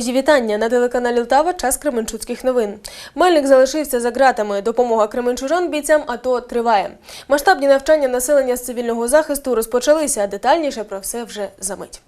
Мої вітання на телеканалі Лтава. Час Кременчуцьких новин. Мельник залишився за ґратами. Допомога кременчужан бійцям АТО триває. Масштабні навчання населення з цивільного захисту розпочалися. Детальніше про все вже за мить.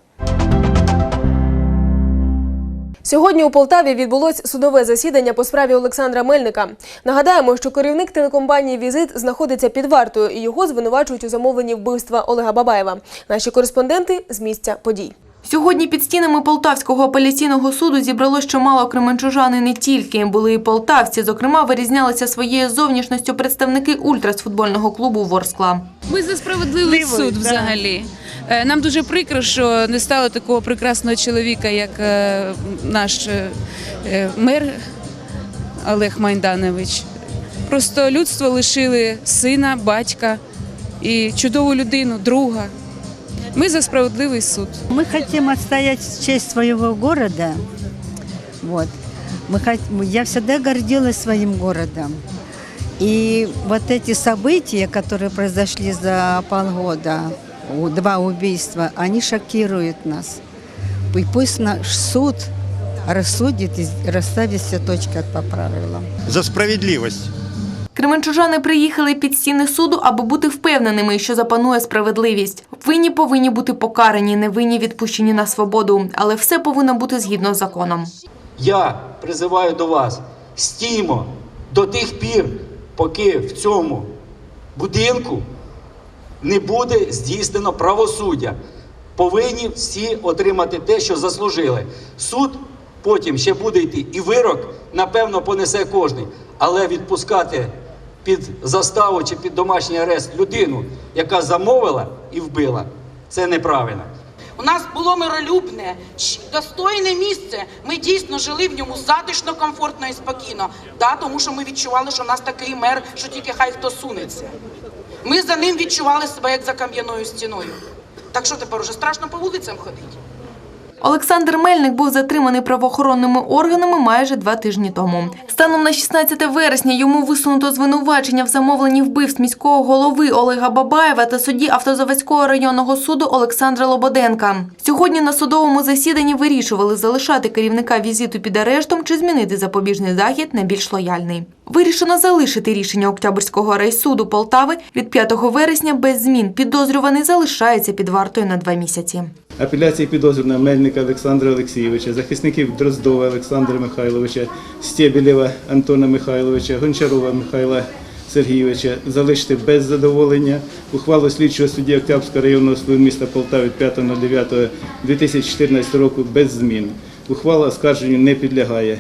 Сьогодні у Полтаві відбулось судове засідання по справі Олександра Мельника. Нагадаємо, що керівник телекомпанії Візит знаходиться під вартою і його звинувачують у замовленні вбивства Олега Бабаєва. Наші кореспонденти з місця подій. Сьогодні під стінами Полтавського апеляційного суду зібралось чимало кременчужани не тільки були і полтавці. Зокрема, вирізнялися своєю зовнішністю представники ультрас футбольного клубу Ворскла. Ми за справедливий суд взагалі. Е, Нам дуже прикро, що не стало такого прекрасного чоловіка, як е, наш е, мер Олег Майданович. Просто людство лишили сина, батька і чудову людину, друга. Ми за справедливий суд. Мы хотим отстоять честь своего города. Вот. Мы хот... Я всегда гордилась своим городом. И вот эти события, которые произошли за полгода, у- два убийства, они шокируют нас. И пусть наш суд рассудит и расставит все точки по правилам. за справедливость. Кременчужани приїхали під стіни суду, аби бути впевненими, що запанує справедливість. Винні повинні бути покарані, невинні відпущені на свободу, але все повинно бути згідно з законом. Я призиваю до вас, стіймо до тих пір, поки в цьому будинку не буде здійснено правосуддя. Повинні всі отримати те, що заслужили. Суд потім ще буде йти, і вирок, напевно, понесе кожний. Але відпускати під заставу чи під домашній арест людину, яка замовила і вбила, це неправильно. У нас було миролюбне, достойне місце. Ми дійсно жили в ньому затишно, комфортно і спокійно. Да, тому що ми відчували, що в нас такий мер, що тільки хай хто сунеться. Ми за ним відчували себе як за кам'яною стіною. Так що тепер уже страшно по вулицям ходити? Олександр Мельник був затриманий правоохоронними органами майже два тижні тому. Станом на 16 вересня йому висунуто звинувачення в замовленні вбивств міського голови Олега Бабаєва та судді Автозаводського районного суду Олександра Лободенка. Сьогодні на судовому засіданні вирішували залишати керівника візиту під арештом чи змінити запобіжний захід на більш лояльний. Вирішено залишити рішення Октябрьського райсуду Полтави від 5 вересня без змін. Підозрюваний залишається під вартою на два місяці. Апеляції підозрюваного Мельника Олександра Олексійовича, захисників Дроздова Олександра Михайловича, Стєбілєва Антона Михайловича, Гончарова Михайла Сергійовича залишити без задоволення. Ухвалу слідчого судді Октябрського районного суду міста Полтави 5.09.2014 року без змін. Ухвала оскарженню не підлягає.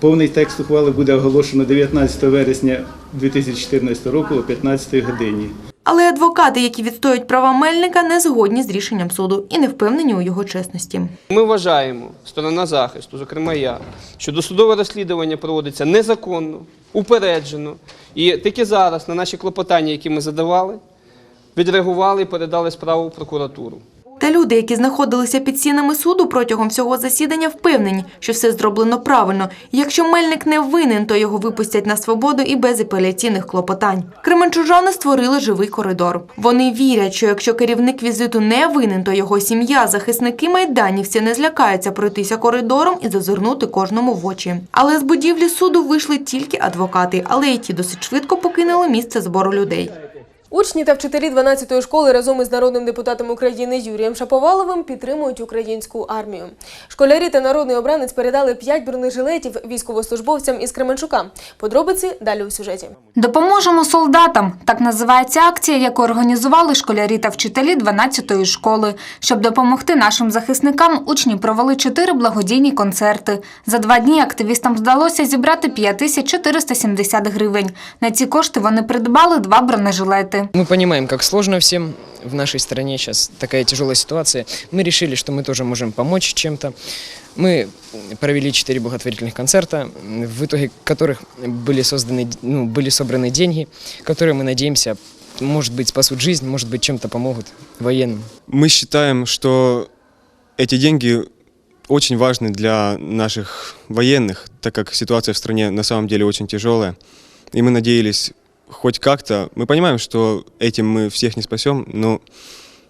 Повний текст ухвали буде оголошено 19 вересня 2014 року о 15 годині. Але адвокати, які відстоюють права Мельника, не згодні з рішенням суду і не впевнені у його чесності. Ми вважаємо, сторона захисту, зокрема я, що досудове розслідування проводиться незаконно, упереджено. І тільки зараз на наші клопотання, які ми задавали, відреагували і передали справу в прокуратуру. Та люди, які знаходилися під стінами суду протягом всього засідання, впевнені, що все зроблено правильно. Якщо Мельник не винен, то його випустять на свободу і без апеляційних клопотань. Кременчужани створили живий коридор. Вони вірять, що якщо керівник візиту не винен, то його сім'я, захисники майданівці не злякаються пройтися коридором і зазирнути кожному в очі. Але з будівлі суду вийшли тільки адвокати, але й ті досить швидко покинули місце збору людей. Учні та вчителі 12-ї школи разом із народним депутатом України Юрієм Шаповаловим підтримують українську армію. Школярі та народний обранець передали 5 бронежилетів військовослужбовцям із Кременчука. Подробиці далі у сюжеті. Допоможемо солдатам. Так називається акція, яку організували школярі та вчителі 12-ї школи. Щоб допомогти нашим захисникам, учні провели чотири благодійні концерти. За два дні активістам вдалося зібрати 5470 гривень. На ці кошти вони придбали два бронежилети. Мы понимаем, как сложно всем в нашей стране сейчас такая тяжелая ситуация. Мы решили, что мы тоже можем помочь чем-то. Мы провели четыре благотворительных концерта, в итоге которых были созданы, ну, были собраны деньги, которые мы надеемся, может быть, спасут жизнь, может быть, чем-то помогут военным. Мы считаем, что эти деньги очень важны для наших военных, так как ситуация в стране на самом деле очень тяжелая. И мы надеялись хоть как-то, мы понимаем, что этим мы всех не спасем, но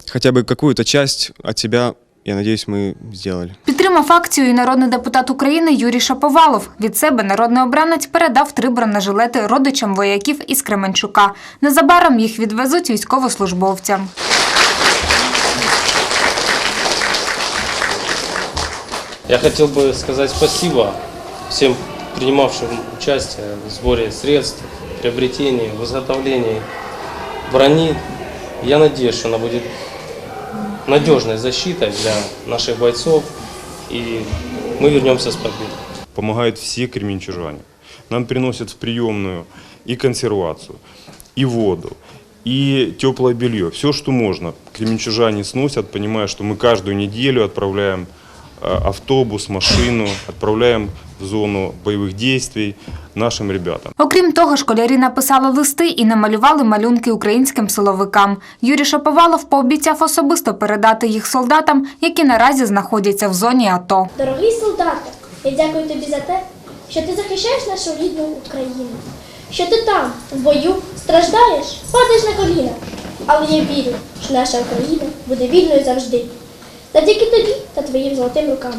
хотя бы какую-то часть от себя я надеюсь, мы сделали. Підтримав акцію і народний депутат України Юрій Шаповалов. Від себе народний обранець передав три бронежилети родичам вояків із Кременчука. Незабаром їх відвезуть військовослужбовцям. Я хотел бы сказать спасибо всем принимавшим участие в сборе средств, приобретении, в изготовлении брони. Я надеюсь, что она будет надежной защитой для наших бойцов, и мы вернемся с победой. помогают все кременчужане. Нам приносят в приемную и консервацию, и воду, и теплое белье. Все, что можно. Кременчужане сносят, понимая, что мы каждую неделю отправляем автобус, машину, отправляем в зону боевых действий нашим ребятам. Окрім того, школярі написали листи і намалювали малюнки українським силовикам. Юрій Шаповалов пообіцяв особисто передати їх солдатам, які наразі знаходяться в зоні АТО. Дорогий солдате, я дякую тобі за те, що ти захищаєш нашу рідну Україну, що ти там, в бою, страждаєш, падаєш на коліна. Але я вірю, що наша Україна буде вільною завжди. Завдяки тобі та твоїм золотим рукам.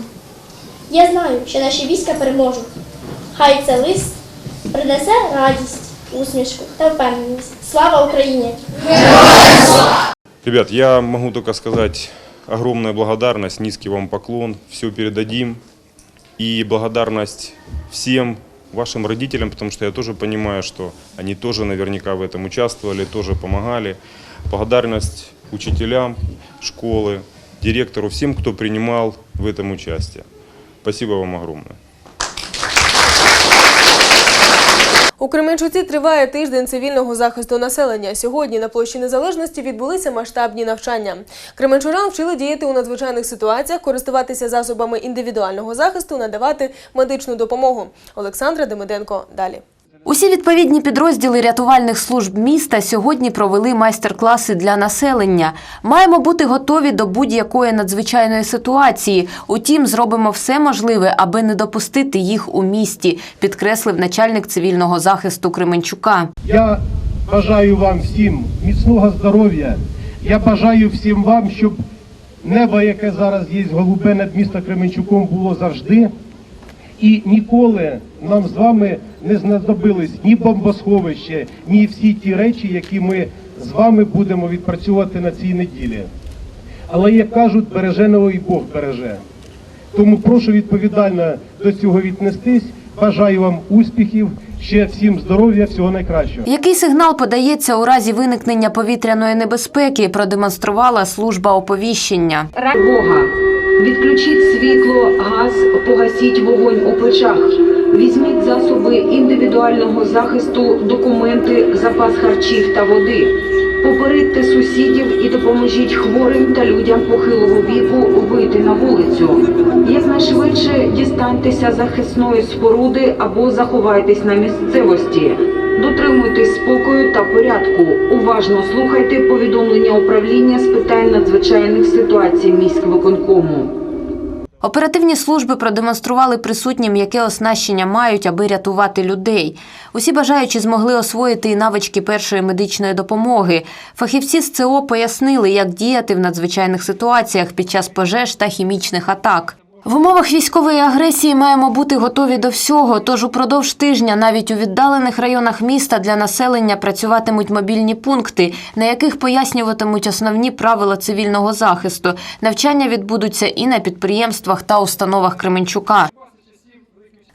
Я знаю, що наші війська переможуть. Хай це лист принесе радість, усмішку та впевненість. Слава Україні! Ребят, я могу только сказать огромная благодарность, низкий вам поклон, все передадим. И благодарность всем вашим родителям, потому что я тоже понимаю, что они тоже наверняка в этом участвовали, тоже помогали. Благодарность учителям школы, директору, всем, кто принимал в этом участие. Спасибо вам огромное. У Кременчуці триває тиждень цивільного захисту населення. Сьогодні на площі Незалежності відбулися масштабні навчання. Кременчужан вчили діяти у надзвичайних ситуаціях, користуватися засобами індивідуального захисту, надавати медичну допомогу. Олександра Демиденко далі. Усі відповідні підрозділи рятувальних служб міста сьогодні провели майстер-класи для населення. Маємо бути готові до будь-якої надзвичайної ситуації. Утім, зробимо все можливе, аби не допустити їх у місті, підкреслив начальник цивільного захисту Кременчука. Я бажаю вам всім міцного здоров'я. Я бажаю всім вам, щоб небо, яке зараз є голубе над містом Кременчуком, було завжди. І ніколи нам з вами не знадобились ні бомбосховище, ні всі ті речі, які ми з вами будемо відпрацьовувати на цій неділі. Але як кажуть, береженого і Бог береже. Тому прошу відповідально до цього віднестись. Бажаю вам успіхів, ще всім здоров'я, всього найкращого. Який сигнал подається у разі виникнення повітряної небезпеки, продемонструвала служба оповіщення. Бога. Відключіть світло, газ, погасіть вогонь у печах. Візьміть засоби індивідуального захисту, документи, запас харчів та води. Попередьте сусідів і допоможіть хворим та людям похилого віку вийти на вулицю. Якнайшвидше дістаньтеся захисної споруди або заховайтесь на місцевості. Дотримуйтесь спокою та порядку. Уважно слухайте повідомлення управління з питань надзвичайних ситуацій міськвиконкому. Оперативні служби продемонстрували присутнім, яке оснащення мають, аби рятувати людей. Усі бажаючі змогли освоїти і навички першої медичної допомоги. Фахівці з ЦО пояснили, як діяти в надзвичайних ситуаціях під час пожеж та хімічних атак. В умовах військової агресії маємо бути готові до всього. Тож упродовж тижня навіть у віддалених районах міста для населення працюватимуть мобільні пункти, на яких пояснюватимуть основні правила цивільного захисту. Навчання відбудуться і на підприємствах та установах Кременчука.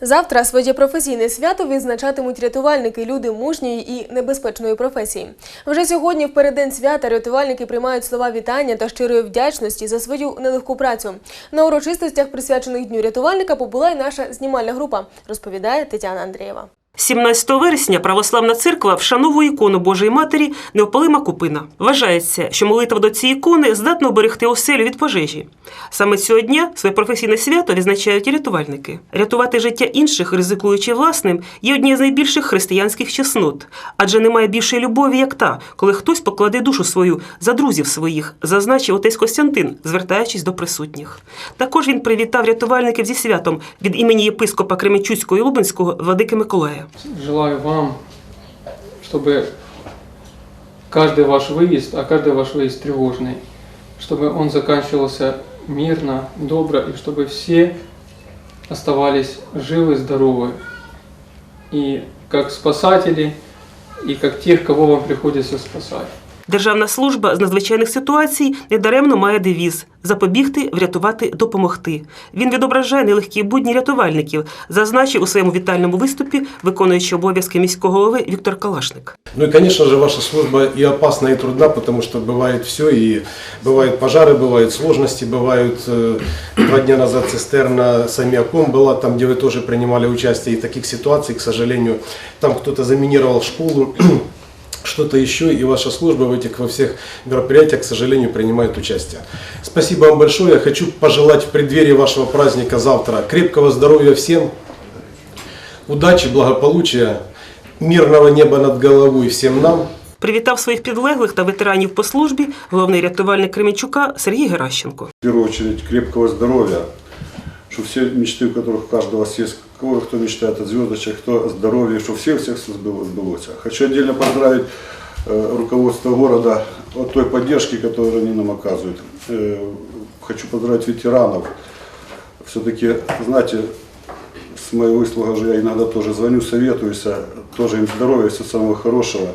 Завтра своє професійне свято відзначатимуть рятувальники, люди мужньої і небезпечної професії. Вже сьогодні, в переддень свята, рятувальники приймають слова вітання та щирої вдячності за свою нелегку працю. На урочистостях, присвячених Дню рятувальника, побула й наша знімальна група, розповідає Тетяна Андрієва. 17 вересня православна церква вшановує ікону Божої Матері Неопалима Купина. Вважається, що молитва до цієї ікони здатна оберегти оселю від пожежі. Саме цього дня своє професійне свято відзначають і рятувальники. Рятувати життя інших, ризикуючи власним, є однією з найбільших християнських чеснот, адже немає більшої любові, як та, коли хтось покладе душу свою за друзів своїх, зазначив отець Костянтин, звертаючись до присутніх. Також він привітав рятувальників зі святом від імені єпископа Кременчуцького і Лубенського Владики Миколая. Желаю вам, чтобы каждый ваш выезд, а каждый ваш выезд тревожный, чтобы он заканчивался мирно, добро, и чтобы все оставались живы, здоровы. И как спасатели, и как тех, кого вам приходится спасать. Державна служба з надзвичайних ситуацій недаремно має девіз запобігти, врятувати, допомогти. Він відображає нелегкі будні рятувальників, зазначив у своєму вітальному виступі виконуючий обов'язки міського голови Віктор Калашник. Ну и, конечно же, ваша служба и опасна, и трудна, потому что бывает все, и бывают пожары, бывают сложности, бывают... э, Два дня назад цистерна Самиаком была, там, где вы тоже принимали участие, и таких ситуаций, к сожалению, там кто-то заминировал школу, что-то еще, и ваша служба в этих во всех мероприятиях, к сожалению, принимает участие. Спасибо вам большое. Я хочу пожелать в преддверии вашего праздника завтра крепкого здоровья всем, удачи, благополучия, мирного неба над головой всем нам. Привітав своїх підлеглих та ветеранів по службі головний рятувальник Кременчука Сергій Геращенко. В первую очередь крепкого здоровья, что все мечты, у которых у каждого есть, кого кто мечтает о звездочках, кто о здоровье, что все всех сбыло- сбылось. Хочу отдельно поздравить э, руководство города от той поддержки, которую они нам оказывают. Э, хочу поздравить ветеранов. Все-таки, знаете, с моей выслуга же я иногда тоже звоню, советуюсь, а тоже им здоровья, всего самого хорошего.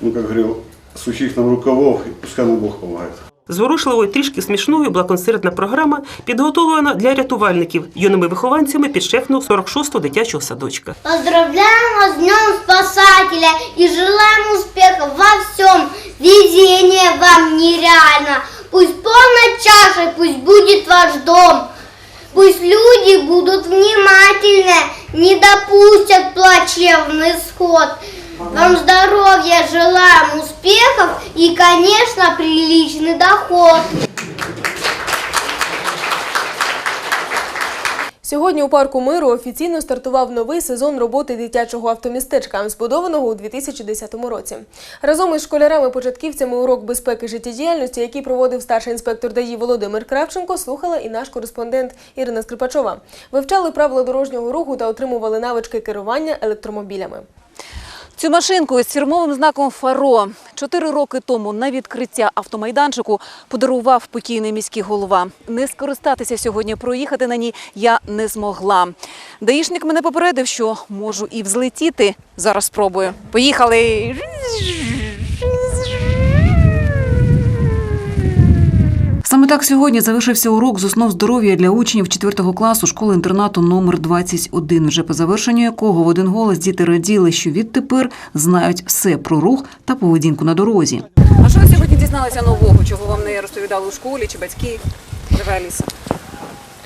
Ну, как говорил, сухих нам рукавов, и пускай нам Бог помогает. Зворушливою, трішки смішною була концертна програма, підготовлена для рятувальників юними вихованцями підшефного 46-го дитячого садочка. Поздравляем вас с Днем Спасателя и желаем успехов во всем. Везение вам нереально. Пусть полной чашей, пусть будет ваш дом. Пусть люди будут внимательны, не допустят плачевный исход. Вам здоровья желаем, успехов и, конечно, приличный доход. Сьогодні у парку миру офіційно стартував новий сезон роботи дитячого автомістечка, збудованого у 2010 році. Разом із школярами-початківцями урок безпеки життєдіяльності, який проводив старший інспектор ДАІ Володимир Кравченко, слухала і наш кореспондент Ірина Скрипачова. Вивчали правила дорожнього руху та отримували навички керування електромобілями. Цю машинку із фірмовим знаком Фаро чотири роки тому на відкриття автомайданчику подарував покійний міський голова. Не скористатися сьогодні, проїхати на ній я не змогла. Даїшник мене попередив, що можу і взлетіти. Зараз спробую. Поїхали. Саме так сьогодні завершився урок з основ здоров'я для учнів 4 класу школи-інтернату номер 21, вже по завершенню якого в один голос діти раділи, що відтепер знають все про рух та поведінку на дорозі. А що ви сьогодні дізналися нового, чого вам не розповідали у школі чи батьки? Давай, Аліса.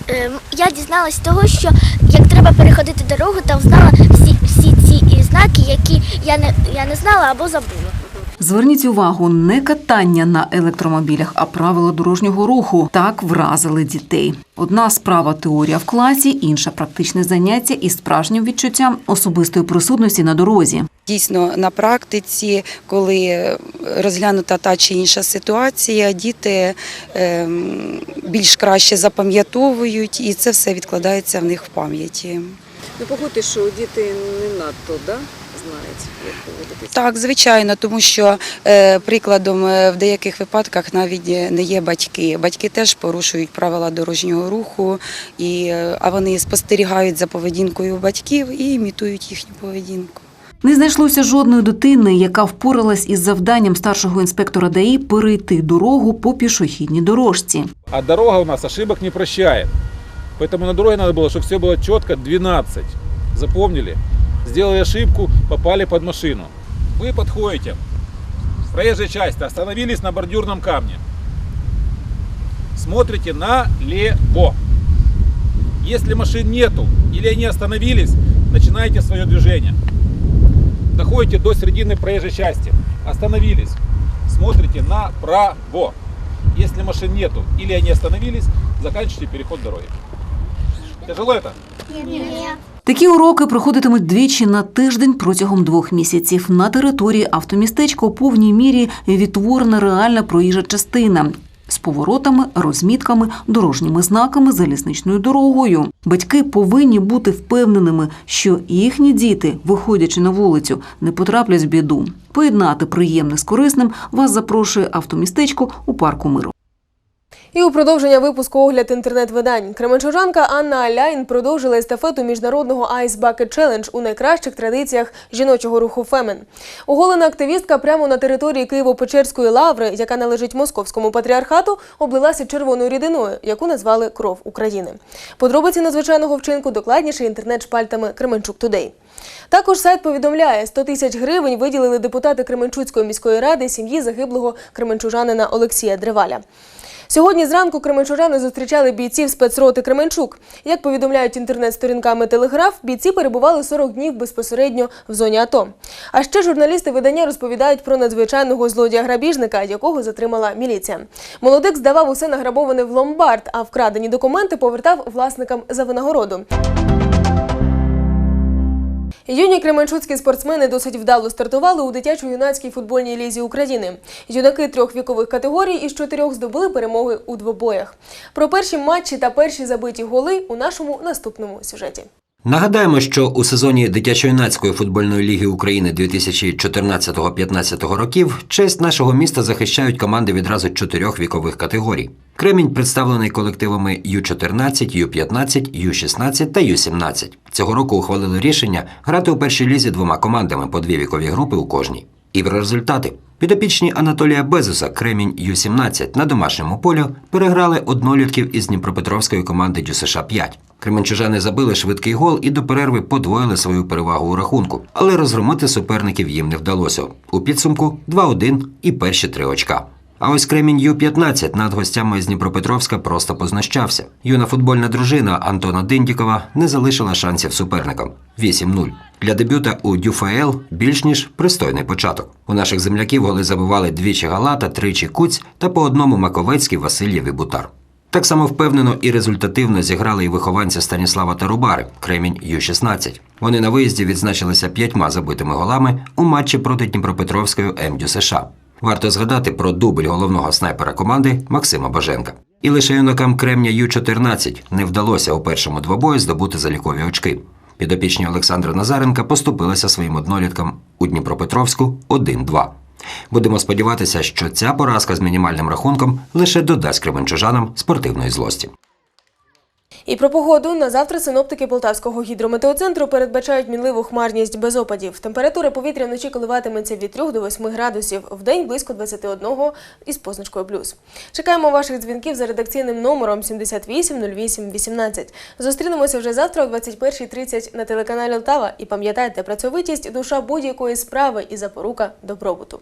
Ем, Я дізналась того, що як треба переходити дорогу, та узнала всі, всі ці знаки, які я не, я не знала або забула. Зверніть увагу, не катання на електромобілях, а правила дорожнього руху так вразили дітей. Одна справа теорія в класі, інша практичне заняття із справжнім відчуттям особистої присутності на дорозі. Дійсно, на практиці, коли розглянута та чи інша ситуація, діти ем, більш краще запам'ятовують, і це все відкладається в них в пам'яті. Ну, погодьте, що діти не надто да, знають, як поводитися. Так, звичайно, тому що е, прикладом е, в деяких випадках навіть не є батьки. Батьки теж порушують правила дорожнього руху, і, е, а вони спостерігають за поведінкою батьків і імітують їхню поведінку. Не знайшлося жодної дитини, яка впоралась із завданням старшого інспектора ДАІ перейти дорогу по пішохідній дорожці. А дорога у нас ошибок не прощает. Поэтому на дороге надо было, чтобы все было четко 12. Запомнили? Сделали ошибку, попали под машину. Вы подходите в проезжей части, остановились на бордюрном камне. Смотрите налево. Если машин нету или они остановились, начинаете свое движение. Доходите до середины проезжей части. Остановились. Смотрите направо. Если машин нету или они остановились, заканчивайте переход дороги. Тяжело это? Такі уроки проходитимуть двічі на тиждень протягом двох місяців. На території автомістечка у повній мірі відтворена реальна проїжджа частина. З поворотами, розмітками, дорожніми знаками, залізничною дорогою. Батьки повинні бути впевненими, що їхні діти, виходячи на вулицю, не потраплять в біду. Поєднати приємне з корисним вас запрошує автомістечко у парку миру. І у продовження випуску огляд інтернет-видань. Кременчужанка Анна Аляйн продовжила естафету міжнародного Ice Bucket Challenge у найкращих традиціях жіночого руху Фемен. Оголена активістка прямо на території Києво-Печерської лаври, яка належить московському патріархату, облилася червоною рідиною, яку назвали кров України. Подробиці надзвичайного вчинку докладніше інтернет-шпальтами Кременчук Тудей. Також сайт повідомляє, 100 тисяч гривень виділили депутати Кременчуцької міської ради сім'ї загиблого кременчужанина Олексія Древаля. Сьогодні зранку кременчужани зустрічали бійців спецроти Кременчук. Як повідомляють інтернет-сторінками Телеграф, бійці перебували 40 днів безпосередньо в зоні АТО. А ще журналісти видання розповідають про надзвичайного злодія-грабіжника, якого затримала міліція. Молодик здавав усе награбоване в ломбард, а вкрадені документи повертав власникам за винагороду. Юні кременчуцькі спортсмени досить вдало стартували у дитячо-юнацькій футбольній лізі України. Юнаки трьох вікових категорій із чотирьох здобули перемоги у двобоях. Про перші матчі та перші забиті голи у нашому наступному сюжеті. Нагадаємо, що у сезоні дитячо-юнацької футбольної ліги України 2014-15 років честь нашого міста захищають команди відразу чотирьох вікових категорій. Кремінь представлений колективами Ю-14, Ю-15, Ю-16 та Ю-17. Цього року ухвалили рішення грати у першій лізі двома командами по дві вікові групи у кожній. І про результати. Підопічні Анатолія Безуса Кремінь Ю-17 на домашньому полі переграли однолітків із Дніпропетровської команди ДЮСШ-5. Кременчужани забили швидкий гол і до перерви подвоїли свою перевагу у рахунку, але розгромити суперників їм не вдалося. У підсумку 2-1 і перші три очка. А ось Кремінь Ю-15 над гостями з Дніпропетровська просто познущався. Юна футбольна дружина Антона Диндікова не залишила шансів суперникам 8-0. Для дебюта у ДЮФЛ більш ніж пристойний початок. У наших земляків голи забивали двічі Галата, тричі Куць та по одному Маковецький, Васильєв і Бутар. Так само впевнено і результативно зіграли і вихованці Станіслава Тарубари, Кремінь Ю-16. Вони на виїзді відзначилися п'ятьма забитими голами у матчі проти Дніпропетровської МДЮ США. Варто згадати про дубль головного снайпера команди Максима Боженка. І лише юнакам Кремня Ю-14 не вдалося у першому двобої здобути залікові очки. Підопічні Олександра Назаренка поступилися своїм одноліткам у Дніпропетровську 1-2. Будемо сподіватися, що ця поразка з мінімальним рахунком лише додасть кременчужанам спортивної злості. І про погоду на завтра синоптики Полтавського гідрометеоцентру передбачають мінливу хмарність без опадів. Температура повітря вночі коливатиметься від 3 до 8 градусів, в день близько 21 із позначкою плюс. Чекаємо ваших дзвінків за редакційним номером 78 08 18. Зустрінемося вже завтра о 21.30 на телеканалі Лтава. І пам'ятайте, працьовитість – душа будь-якої справи і запорука добробуту.